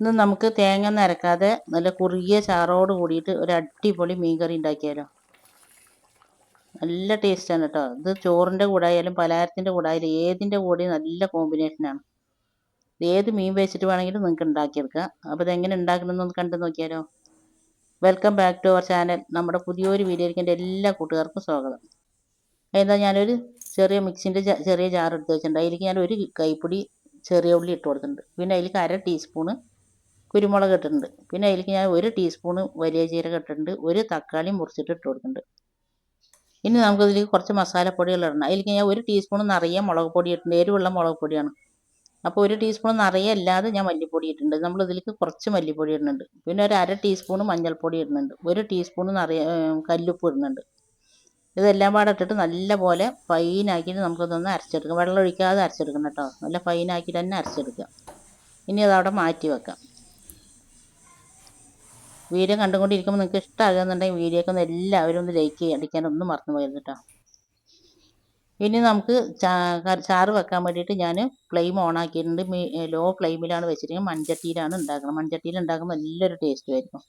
ഇന്ന് നമുക്ക് തേങ്ങ നരക്കാതെ നല്ല കുറുകിയ ചാറോട് കൂടിയിട്ട് ഒരു അടിപൊളി മീൻകറി ഉണ്ടാക്കിയാലോ. നല്ല ടേസ്റ്റാണ് കേട്ടോ ഇത് ചോറിന്റെ കൂടെ ആയാലും പലഹാരത്തിന്റെ കൂടെ ആയാലും ഏതിന്റെ കൂടെ നല്ല കോമ്പിനേഷനാണ് ഏത് മീൻ വെച്ചിട്ട് വേണമെങ്കിലും നിങ്ങൾക്ക് ഉണ്ടാക്കിയെടുക്കാം. അപ്പോൾ ഇതെങ്ങനെ ഉണ്ടാക്കണമെന്നൊന്ന് കണ്ടു നോക്കിയാലോ. Welcome back to our channel നമ്മുടെ പുതിയൊരു വീഡിയോയിലേക്ക് എന്റെ എല്ലാ കൂട്ടുകാർക്കും സ്വാഗതം. എന്താ ഞാനൊരു ചെറിയ മിക്സിന്റെ ചെറിയ ജാർ എടുത്ത് വെച്ചിട്ടുണ്ട്. അതിലേക്ക് ഞാൻ ഒരു കൈപ്പൊടി ചെറിയ ഉള്ളി ഇട്ട് കൊടുത്തിട്ടുണ്ട്. പിന്നെ അതിലേക്ക് അര ടീസ്പൂണ് കുരുമുളക് ഇട്ടിട്ടുണ്ട്. പിന്നെ അതിലേക്ക് ഞാൻ ഒരു ടീസ്പൂണ് വലിയ ജീരകം ഇട്ടിട്ടുണ്ട്. ഒരു തക്കാളി മുറിച്ചിട്ട് ഇട്ട് കൊടുക്കുന്നുണ്ട് ഇനി നമുക്കതിലേക്ക് കുറച്ച് മസാലപ്പൊടികൾ ഇടണം. അതിലേക്ക് ഞാൻ ഒരു ടീസ്പൂൺ നിറയെ മുളക് പൊടി ഇട്ടിട്ടുണ്ട്. എരിവുള്ള മുളക് പൊടിയാണ്. അപ്പോൾ ഒരു ടീസ്പൂൺ നിറയെ അല്ലാതെ ഞാൻ മല്ലിപ്പൊടി ഇട്ടിട്ടുണ്ട്. നമ്മൾ ഇതിലേക്ക് കുറച്ച് മല്ലിപ്പൊടി ഇടുന്നുണ്ട്. പിന്നെ ഒരു അര ടീസ്പൂൺ മഞ്ഞൾപ്പൊടി ഇടുന്നുണ്ട്. ഒരു ടീസ്പൂൺ നിറയെ കല്ലുപ്പ് ഇടുന്നുണ്ട്. ഇതെല്ലാം പാടെ ഇട്ടിട്ട് നല്ലപോലെ ഫൈനാക്കിയിട്ട് നമുക്കതൊന്ന് അരച്ചെടുക്കാം. വെള്ളം ഒഴിക്കാതെ അരച്ചെടുക്കണം കേട്ടോ. നല്ല ഫൈനാക്കിയിട്ട് തന്നെ അരച്ചെടുക്കുക ഇനി അതവിടെ മാറ്റി വെക്കാം. വീഡിയോ കണ്ടുകൊണ്ടിരിക്കുമ്പോൾ നിങ്ങൾക്ക് ഇഷ്ടമാകുന്നുണ്ടെങ്കിൽ വീഡിയോക്ക് ഒന്ന് എല്ലാവരും ഒന്ന് ലൈക്ക് അടിക്കാനൊന്നും മറന്നു പോയത് കേട്ടോ ഇനി നമുക്ക് ചാറ് വെക്കാൻ വേണ്ടിയിട്ട് ഞാൻ ഫ്ലെയിം ഓൺ ആക്കിയിട്ടുണ്ട്. ലോ ഫ്ലെയിമിലാണ് വെച്ചിരിക്കുന്നത്. മൺചട്ടിയിലാണ് ഉണ്ടാക്കുന്നത്. മൺചട്ടിയിൽ ഉണ്ടാക്കുമ്പോൾ നല്ലൊരു ടേസ്റ്റ് ആയിരിക്കും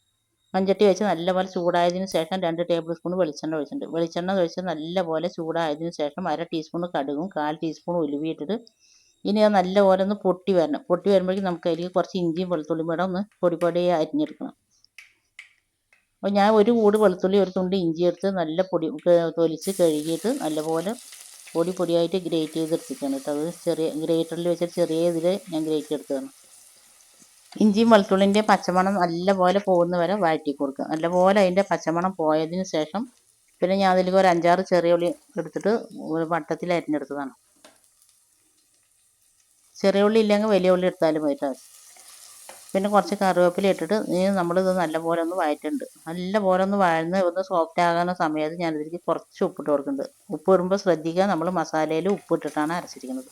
മൺചട്ടി വെച്ച് നല്ലപോലെ ചൂടായതിന് ശേഷം രണ്ട് ടേബിൾ സ്പൂൺ വെളിച്ചെണ്ണ ഒഴിച്ചിട്ടുണ്ട്. വെളിച്ചെണ്ണ ഒഴിച്ച് നല്ലപോലെ ചൂടായതിന് ശേഷം അര ടീസ്പൂൺ കടുകും കാൽ ടീസ്പൂൺ ഉലുവിയിട്ടിട്ട് ഇനി അത് നല്ലപോലെ ഒന്ന് പൊട്ടി വരണം. പൊട്ടി വരുമ്പോഴേക്കും നമുക്ക് അതിലേക്ക് കുറച്ച് ഇഞ്ചിയും വെളുത്തുള്ളിയും കൂടെ ഒന്ന് പൊടി അരിഞ്ഞെടുക്കണം. അപ്പോൾ ഞാൻ ഒരു കൂട് വെളുത്തുള്ളി ഒരു തുണ്ട് ഇഞ്ചി എടുത്ത് നല്ല പൊടി തൊലിച്ച് കഴുകിയിട്ട് നല്ലപോലെ പൊടി പൊടിയായിട്ട് ഗ്രേറ്റ് ചെയ്തെടുത്തിട്ടാണ് കേട്ടോ. അത് ചെറിയ ഗ്രേറ്ററിൽ വെച്ചിട്ട് ചെറിയ ഇതിൽ ഞാൻ ഗ്രേറ്റ് എടുത്തതാണ് ഇഞ്ചിയും വെളുത്തുള്ളിന്റെ പച്ചമണം നല്ലപോലെ പോകുന്ന വരെ വഴറ്റി കൊടുക്കുക. നല്ലപോലെ അതിന്റെ പച്ചമണം പോയതിന് ശേഷം പിന്നെ ഞാൻ അതിലേക്ക് ഒരു അഞ്ചാറ് ചെറിയ ഉള്ളി എടുത്തിട്ട് ഒരു വട്ടത്തിൽ അരിഞ്ഞെടുത്തതാണ്. ചെറിയ ഉള്ളി ഇല്ലെങ്കിൽ വലിയ ഉള്ളി എടുത്താലും മതി പിന്നെ കുറച്ച് കറിവേപ്പില ഇട്ടിട്ട് ഇനി നമ്മളിത് നല്ലപോലെ ഒന്ന് വഴറ്റുണ്ട് നല്ലപോലെ ഒന്ന് വഴന്ന് ഒന്ന് സോഫ്റ്റ് ആകുന്ന സമയത്ത് ഞാൻ ഞാനിതിലേക്ക് കുറച്ച് ഉപ്പിട്ട് കൊടുക്കുന്നുണ്ട്. ഉപ്പ് വരുമ്പോൾ ശ്രദ്ധിക്കുക നമ്മൾ മസാലയിൽ ഉപ്പ് ഇട്ടിട്ടാണ് അരച്ചിരിക്കുന്നത്.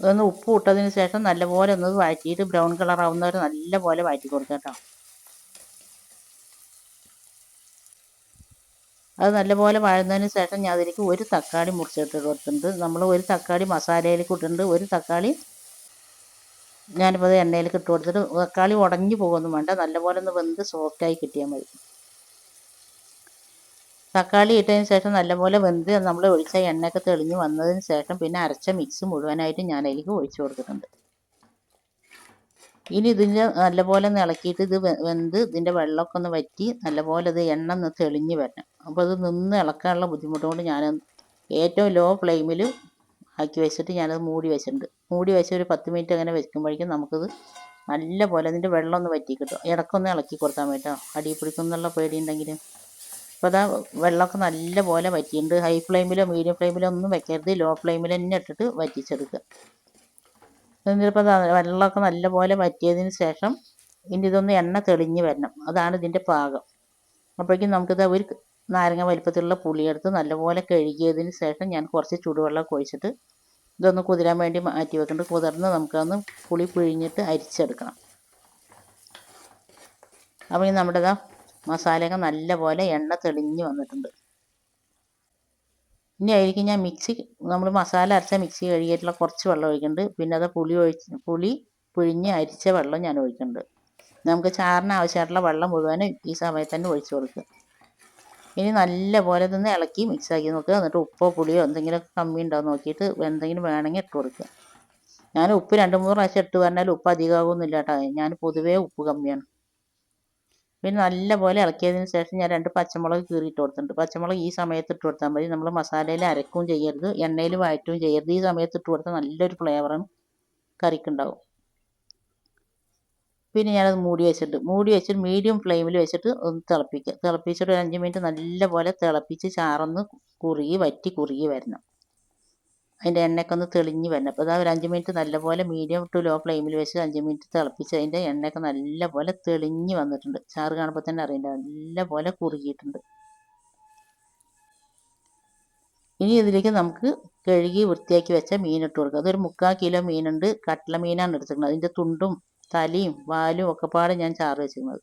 ഇതൊന്ന് ഉപ്പ് ഇട്ടതിന് ശേഷം നല്ലപോലെ ഒന്ന് വഴറ്റിയിട്ട് ബ്രൗൺ കളർ ആവുന്നവരെ നല്ലപോലെ വഴറ്റി കൊടുക്കുക കേട്ടോ. അത് നല്ലപോലെ വഴന്നതിന് ശേഷം ഞാൻ അതിലേക്ക് ഒരു തക്കാളി മുറിച്ചിട്ട് കൊടുത്തിട്ടുണ്ട്. നമ്മൾ ഒരു തക്കാളി മസാലയിലേക്ക് ഇട്ടിട്ടുണ്ട്. ഒരു തക്കാളി ഞാനിപ്പോൾ അത് എണ്ണയിലേക്ക് ഇട്ട് കൊടുത്തിട്ട് തക്കാളി ഉടഞ്ഞു പോകുമൊന്നും വേണ്ട. നല്ലപോലെ ഒന്ന് വെന്ത് സോഫ്റ്റായി കിട്ടിയാൽ മതി. തക്കാളി ഇട്ടതിന് ശേഷം നല്ലപോലെ വെന്ത് നമ്മൾ ഒഴിച്ച എണ്ണയൊക്കെ തെളിഞ്ഞ് വന്നതിന് ശേഷം പിന്നെ അരച്ച മിക്സ് മുഴുവനായിട്ട് ഞാൻ അതിലേക്ക് ഒഴിച്ചു കൊടുത്തിട്ടുണ്ട്. ഇനി ഇതിന്റെ നല്ലപോലെ ഇളക്കിയിട്ട് ഇത് വെന്ത് ഇതിന്റെ വെള്ളമൊക്കെ ഒന്ന് വറ്റി നല്ലപോലെ ഇത് എണ്ണ ഒന്ന് തെളിഞ്ഞ് വരണം. അപ്പോൾ അത് നിന്ന് ഇളക്കാനുള്ള ബുദ്ധിമുട്ടുകൊണ്ട് ഞാൻ ഏറ്റവും ലോ ഫ്ലെയിമിൽ ആക്കി വെച്ചിട്ട് ഞാനത് മൂടി വെച്ചിട്ടുണ്ട്. മൂടി വെച്ച് ഒരു പത്ത് മിനിറ്റ് അങ്ങനെ വെക്കുമ്പോഴേക്കും നമുക്കത് നല്ല പോലെ അതിന്റെ വെള്ളം ഒന്ന് വറ്റി കിട്ടും ഇടക്കൊന്ന് ഇളക്കി കൊടുത്താൽ മതി അടി പിടിക്കുന്നുള്ള പേടിയുണ്ടെങ്കിൽ അപ്പോൾ അതാ വെള്ളമൊക്കെ നല്ല പോലെ വറ്റിയിട്ടുണ്ട് ഹൈ ഫ്ലെയിമിലോ മീഡിയം ഫ്ലെയിമിലോ ഒന്നും വെക്കരുത്. ലോ ഫ്ലെയിമിൽ തന്നെ ഇട്ടിട്ട് വറ്റിച്ചെടുക്കുക. എന്നിട്ടിപ്പോൾ വെള്ളമൊക്കെ നല്ല പോലെ വറ്റിയതിന് ശേഷം ഇനി ഇതൊന്ന് എണ്ണ തെളിഞ്ഞ് വരണം. അതാണ് ഇതിന്റെ പാകം. അപ്പോഴേക്കും നമുക്കിത് ഒരു നാരങ്ങ വലിപ്പത്തിലുള്ള പുളിയെടുത്ത് നല്ലപോലെ കഴുകിയതിന് ശേഷം ഞാൻ കുറച്ച് ചൂടുവെള്ളം ഒഴിച്ചിട്ട് ഇതൊന്ന് കുതിരാൻ വേണ്ടി മാറ്റി വെക്കുന്നുണ്ട് കുതിർന്ന് നമുക്കതൊന്ന് പുളി പിഴിഞ്ഞിട്ട് അരിച്ചെടുക്കണം. അപ്പോൾ ഇനി നമ്മുടെ ഇതാ മസാലയൊക്കെ നല്ലപോലെ എണ്ണ തെളിഞ്ഞ് വന്നിട്ടുണ്ട്. ഇനി അതിലേക്ക് ഞാൻ മിക്സി നമ്മൾ മസാല അരച്ച മിക്സി കഴുകിയിട്ടുള്ള കുറച്ച് വെള്ളം ഒഴിക്കുന്നുണ്ട് പിന്നെ അത് പുളി ഒഴിച്ച് പുളി പിഴിഞ്ഞ് അരിച്ച വെള്ളം ഞാൻ ഒഴിക്കുന്നുണ്ട് നമുക്ക് ചാറിന് ആവശ്യമായിട്ടുള്ള വെള്ളം മുഴുവനും ഈ സമയത്ത് തന്നെ ഒഴിച്ചു കൊടുക്കുക. ഇനി നല്ലപോലെ ഇതൊന്ന് ഇളക്കി മിക്സാക്കി നോക്കുക. എന്നിട്ട് ഉപ്പോ പുളിയോ എന്തെങ്കിലും കമ്മി ഉണ്ടാവും നോക്കിയിട്ട് എന്തെങ്കിലും വേണമെങ്കിൽ ഇട്ട് കൊടുക്കുക. ഞാൻ ഉപ്പ് രണ്ട് മൂന്ന് പ്രാവശ്യം ഇട്ട് പറഞ്ഞാൽ ഉപ്പ് അധികമാകുമെന്നില്ല കേട്ടോ. ഞാൻ പൊതുവേ ഉപ്പ് കമ്മിയാണ്. പിന്നെ നല്ലപോലെ ഇളക്കിയതിന് ശേഷം ഞാൻ രണ്ട് പച്ചമുളക് കീറിയിട്ട് കൊടുത്തിട്ടുണ്ട്. പച്ചമുളക് ഈ സമയത്ത് ഇട്ട് കൊടുത്താൽ മതി. നമ്മൾ മസാലയിൽ അരക്കുകയും ചെയ്യരുത്. എണ്ണയിൽ വഴറ്റുകയും ചെയ്യരുത്. ഈ സമയത്ത് ഇട്ട് കൊടുത്താൽ നല്ലൊരു ഫ്ലേവറും കറിക്കുണ്ടാവും പിന്നെ ഞാനത് മൂടി വെച്ചിട്ട് മൂടി വെച്ചിട്ട് മീഡിയം ഫ്ലെയിമിൽ വെച്ചിട്ട് ഒന്ന് തിളപ്പിക്കുക തിളപ്പിച്ചിട്ട് ഒരു അഞ്ച് മിനിറ്റ് നല്ലപോലെ തിളപ്പിച്ച് ചാറൊന്ന് കുറുകി വറ്റി കുറുകി വരണം. അതിന്റെ എണ്ണയൊക്കെ ഒന്ന് തെളിഞ്ഞ് വരണം. അപ്പോൾ അതാ ഒരു അഞ്ച് മിനിറ്റ് നല്ലപോലെ മീഡിയം ടു ലോ ഫ്ലെയിമിൽ വെച്ച് അഞ്ച് മിനിറ്റ് തിളപ്പിച്ച് അതിന്റെ എണ്ണയൊക്കെ നല്ലപോലെ തെളിഞ്ഞ് വന്നിട്ടുണ്ട്. ചാറ് കാണുമ്പോൾ തന്നെ അറിയണ്ട നല്ലപോലെ കുറുകിയിട്ടുണ്ട്. ഇനി ഇതിലേക്ക് നമുക്ക് കഴുകി വൃത്തിയാക്കി വെച്ച മീൻ ഇട്ട് കൊടുക്കുക അതൊരു മുക്കാൽ കിലോ മീനുണ്ട്. കട്ട്ല മീനാണ് എടുത്തിരിക്കുന്നത്. അതിന്റെ തുണ്ടും തലയും വാലും ഒക്കെ പാടെ ഞാൻ ചാറ് വെച്ചിരുന്നത്.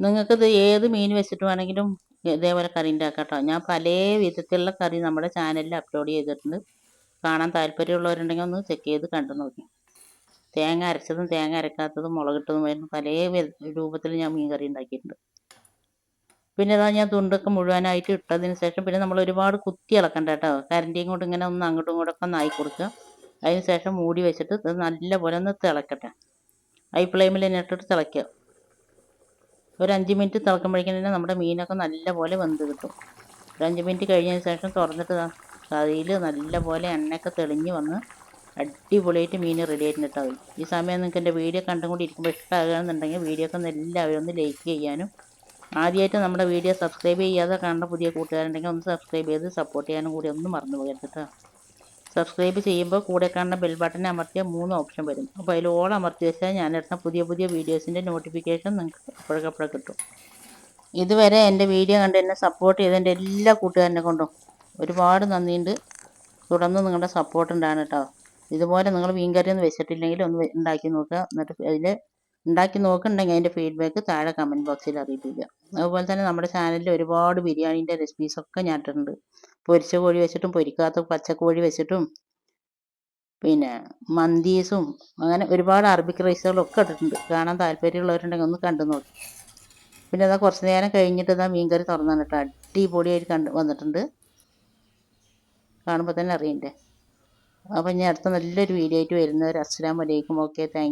നിങ്ങൾക്കിത് ഏത് മീൻ വെച്ചിട്ട് വേണമെങ്കിലും ഇതേപോലെ കറി ഉണ്ടാക്കാം കേട്ടോ ഞാൻ പല വിധത്തിലുള്ള കറി നമ്മുടെ ചാനലിൽ അപ്ലോഡ് ചെയ്തിട്ടുണ്ട്. കാണാൻ താല്പര്യമുള്ളവരുണ്ടെങ്കിൽ ഒന്ന് ചെക്ക് ചെയ്ത് കണ്ടു നോക്കി. തേങ്ങ അരച്ചതും തേങ്ങ അരക്കാത്തതും മുളകിട്ടതും വരുന്ന പല രൂപത്തിൽ ഞാൻ മീൻ കറി ഉണ്ടാക്കിയിട്ടുണ്ട്. പിന്നെ ഇതാ ഞാൻ തുണ്ടൊക്കെ മുഴുവനായിട്ട് ഇട്ടതിന് ശേഷം പിന്നെ നമ്മൾ ഒരുപാട് കുത്തി ഇളക്കണ്ട കേട്ടോ. കരണ്ടിയും കൊണ്ട് ഇങ്ങനെ ഒന്ന് അങ്ങോട്ടും ഇങ്ങോട്ടൊക്കെ ഒന്ന് ആയി കൊടുക്കുക. അതിന് ശേഷം മൂടി വെച്ചിട്ട് ഇത് നല്ലപോലെ ഒന്ന് തിളക്കട്ടെ. ഹൈ ഫ്ലെയിമിൽ തന്നെ ഇട്ടിട്ട് തിളയ്ക്കുക. ഒരു അഞ്ച് മിനിറ്റ് തിളക്കുമ്പോഴേക്കും തന്നെ നമ്മുടെ മീനൊക്കെ നല്ലപോലെ വെന്ത് കിട്ടും. ഒരു അഞ്ച് മിനിറ്റ് കഴിഞ്ഞതിന് ശേഷം തുറന്നിട്ട് കറിയിൽ നല്ലപോലെ എണ്ണയൊക്കെ തെളിഞ്ഞ് വന്ന് അടിപൊളിയായിട്ട് മീൻ റെഡി ആയിട്ടുണ്ടാവും ഈ സമയം നിങ്ങൾക്ക് എന്റെ വീഡിയോ കണ്ടും കൂടി ഇരിക്കുമ്പോൾ ഇഷ്ടമാകുകയാണെന്നുണ്ടെങ്കിൽ വീഡിയോ ഒക്കെ ഒന്ന് എല്ലാവരും ഒന്ന് ലൈക്ക് ചെയ്യാനും ആദ്യമായിട്ട് നമ്മുടെ വീഡിയോ സബ്സ്ക്രൈബ് ചെയ്യാതെ കാണുന്ന പുതിയ കൂട്ടുകാരുണ്ടെങ്കിൽ ഒന്ന് സബ്സ്ക്രൈബ് ചെയ്ത് സപ്പോർട്ട് ചെയ്യാനും കൂടി ഒന്നും മറന്നു പോകരുത് കേട്ടോ. സബ്സ്ക്രൈബ് ചെയ്യുമ്പോൾ കൂടെ കാണുന്ന ബെൽ ബട്ടൺ അമർത്തിയാൽ മൂന്ന് ഓപ്ഷൻ വരും. അപ്പോൾ അതിൽ ഓൾ അമർത്തി വെച്ചാൽ ഞാൻ ഇടുന്ന പുതിയ പുതിയ വീഡിയോസിന്റെ നോട്ടിഫിക്കേഷൻ നിങ്ങൾക്ക് അപ്പോഴേക്കപ്പോഴേ കിട്ടും. ഇതുവരെ എന്റെ വീഡിയോ കണ്ട് എന്നെ സപ്പോർട്ട് ചെയ്ത എന്റെ എല്ലാ കൂട്ടുകാരനെ കൊണ്ടും ഒരുപാട് നന്ദിയുണ്ട്. തുടർന്ന് നിങ്ങളുടെ സപ്പോർട്ട് ഉണ്ടാണ് കേട്ടോ. ഇതുപോലെ നിങ്ങൾ മീൻകറി ഒന്നും വെച്ചിട്ടില്ലെങ്കിൽ ഒന്ന് ഉണ്ടാക്കി നോക്കുക. എന്നിട്ട് അതിൽ ഉണ്ടാക്കി നോക്കുന്നുണ്ടെങ്കിൽ അതിന്റെ ഫീഡ്ബാക്ക് താഴെ കമന്റ് ബോക്സിൽ അറിയിപ്പിക്കുക. അതുപോലെ തന്നെ നമ്മുടെ ചാനലിൽ ഒരുപാട് ബിരിയാണീന്റെ റെസിപ്പീസൊക്കെ ഞാൻ ഇട്ടിട്ടുണ്ട്. പൊരിച്ച കോഴി വെച്ചിട്ടും പൊരിക്കാത്ത പച്ചക്കോഴി വെച്ചിട്ടും പിന്നെ മന്തീസും അങ്ങനെ ഒരുപാട് അറബിക് റൈസുകളൊക്കെ ഇട്ടിട്ടുണ്ട്. കാണാൻ താല്പര്യമുള്ളവരുണ്ടെങ്കിൽ ഒന്ന് കണ്ടു നോക്കി. പിന്നെ അതാ കുറച്ച് നേരം കഴിഞ്ഞിട്ട് ഇതാ മീൻകറി തുറന്നാണ് കേട്ടോ. അടിപൊളിയായിട്ട് കണ്ട് വന്നിട്ടുണ്ട്. കാണുമ്പോൾ തന്നെ അറിയണ്ടേ. അപ്പം ഞാൻ അടുത്ത നല്ലൊരു വീഡിയോ ആയിട്ട് വരുന്നവർ അസ്സലാമലൈക്കും ഓക്കെ താങ്ക്